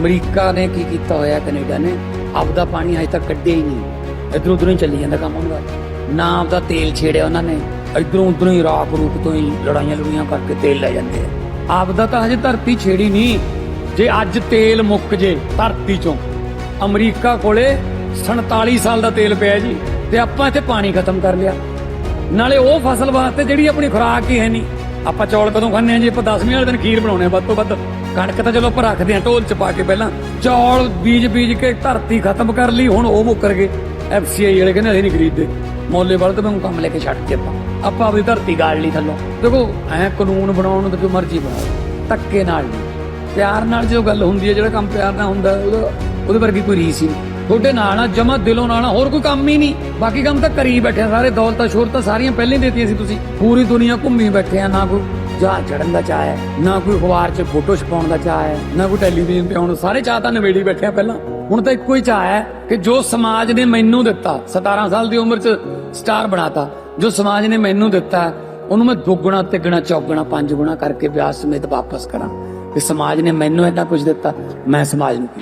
America ਨੇ ਕੀ ਕੀਤਾ ਹੋਇਆ, ਕੈਨੇਡਾ ਨੇ? ਆਪਦਾ ਪਾਣੀ ਅਜੇ ਤੱਕ ਕੱਢਿਆ ਹੀ ਨਹੀਂ। ਇਧਰੋਂ ਉਧਰੋਂ ਹੀ ਚੱਲੀ ਜਾਂਦਾ ਕੰਮ ਹੁੰਦਾ ਨਾ ਆਪਦਾ ਤੇਲ ਛੇੜਿਆ ਉਹਨਾਂ ਨੇ। ਇਧਰੋਂ ਉਧਰੋਂ ਹੀ ਰਾਖ ਰੂਪ ਤੋਂ ਹੀ ਲੜਾਈਆਂ ਲੜੂਈਆਂ ਕਰਕੇ ਤੇਲ ਲੈ ਜਾਂਦੇ ਆ। ਆਪਦਾ ਤਾਂ ਹਜੇ ਧਰਤੀ ਛੇੜੀ ਨਹੀਂ। ਜੇ ਅੱਜ ਤੇਲ ਮੁੱਕ ਜੇ ਧਰਤੀ ਚੋਂ, ਅਮਰੀਕਾ ਕੋਲੇ 47 ਸਾਲ ਦਾ ਤੇਲ ਪਿਆ ਜੀ, ਤੇ ਆਪਾਂ ਇੱਥੇ ਪਾਣੀ ਖਤਮ ਕਰ ਲਿਆ। ਨਾਲੇ ਉਹ ਫਸਲ ਵਾਸਤੇ ਜਿਹੜੀ ਆਪਣੀ ਖੁਰਾਕ ਹੀ ਹੈ ਨਹੀਂ। ਆਪਾਂ ਚੌਲ ਕਦੋਂ ਖਾਂਦੇ ਆ ਜੀ? ਆਪਾਂ 10ਵੀਂ ਵਾਲੇ ਦਿਨ ਖੀਰ ਬਣਾਉਣੇ ਆ ਵੱਧ ਤੋਂ ਵੱਧ। ਕਣਕ ਤਾਂ ਚਲੋ ਆਪਾਂ ਰੱਖਦੇ ਆ ਢੋਲ ਚ ਪਾ ਕੇ ਪਹਿਲਾਂ। ਚੌਲ ਬੀਜ ਬੀਜ ਕੇ ਧਰਤੀ ਖਤਮ ਕਰ ਲਈ, ਹੁਣ ਉਹ ਮੁੱਕਰ ਗਏ। ਐਫਸੀਆਈ ਵਾਲੇ ਕਹਿੰਦੇ ਅਸੀਂ ਨਹੀਂ ਖਰੀਦਦੇ। ਮੌਲੇ ਵਾਲੇ ਤੇ ਮੈਂ ਕੰਮ ਲੈ ਕੇ ਛੱਡ ਕੇ ਆਪਾਂ। ਆਪਾਂ ਆਪਣੀ ਧਰਤੀ ਗਾੜ ਲਈ ਥੱਲੋਂ। ਦੇਖੋ, ਐ ਕਾਨੂੰਨ ਬਣਾਉਣ ਨੂੰ ਤਾਂ ਜੋ ਮਰਜ਼ੀ ਬਣਾਓ, ਧੱਕੇ ਨਾਲ ਨਹੀਂ। ਪਿਆਰ ਨਾਲ ਜੋ ਗੱਲ ਹੁੰਦੀ ਹੈ, ਜਿਹੜਾ ਕੰਮ ਪਿਆਰ ਨਾਲ ਹੁੰਦਾ, ਉਹਦਾ ਉਹਦੇ ਵਰਗੀ ਕੋਈ ਰੀਸ ਹੀ ਨਹੀਂ। ਤੁਹਾਡੇ ਨਾਲ ਨਾ ਜਮਾ ਦਿਲੋਂ ਨਾਲ ਨਾ ਹੋਰ ਕੋਈ ਕੰਮ ਹੀ ਨਹੀਂ। ਬਾਕੀ ਕੰਮ ਤਾਂ ਕਰੀ ਬੈਠੇ ਆ, ਸਾਰੇ ਦੌਲਤਾਂ ਸ਼ੋਹਰਤਾਂ ਸਾਰੀਆਂ ਪਹਿਲਾਂ ਹੀ ਦੇਤੀਆਂ ਸੀ ਤੁਸੀਂ। ਪੂਰੀ ਦੁਨੀਆ ਘੁੰਮੀ ਬੈਠੇ ਆ, ਨਾ ਕੋਈ ਜਹਾਜ਼ ਚੜਨ ਦਾ ਚਾਹ ਹੈ, ਨਾ ਕੋਈ ਅਖਬਾਰ 'ਚ ਫੋਟੋ ਛਪਾਉਣ ਦਾ ਚਾਹ ਹੈ, ਨਾ ਕੋਈ ਟੈਲੀਵਿਜ਼ਨ ਤੇ ਆਉਣ ਸਾਰੇ ਚਾਹ ਤਾਂ ਨਵੇੜੀ ਬੈਠੇ ਆ ਪਹਿਲਾਂ। ਹੁਣ ਤਾਂ ਇੱਕੋ ਹੀ ਚਾਹ ਹੈ ਕਿ ਜੋ ਸਮਾਜ ਨੇ ਮੈਨੂੰ ਦਿੱਤਾ 17 ਸਾਲ ਦੀ ਉਮਰ 'ਚ ਸਟਾਰ ਬਣਾਤਾ, ਜੋ ਸਮਾਜ ਨੇ ਮੈਨੂੰ ਦਿੱਤਾ, ਉਹਨੂੰ ਮੈਂ ਦੁੱਗਣਾ, ਤਿੱਗਣਾ, ਚੌਗਣਾ ਪੰਜ ਗੁਣਾ ਕਰਕੇ ਵਿਆਹ ਸਮੇਤ ਵਾਪਸ ਕਰਾਂ। ਕਿ ਸਮਾਜ ਨੇ ਮੈਨੂੰ ਇੰਨਾ ਕੁਝ ਦਿੱਤਾ, ਮੈਂ ਸਮਾਜ ਨੂੰ ਕੀ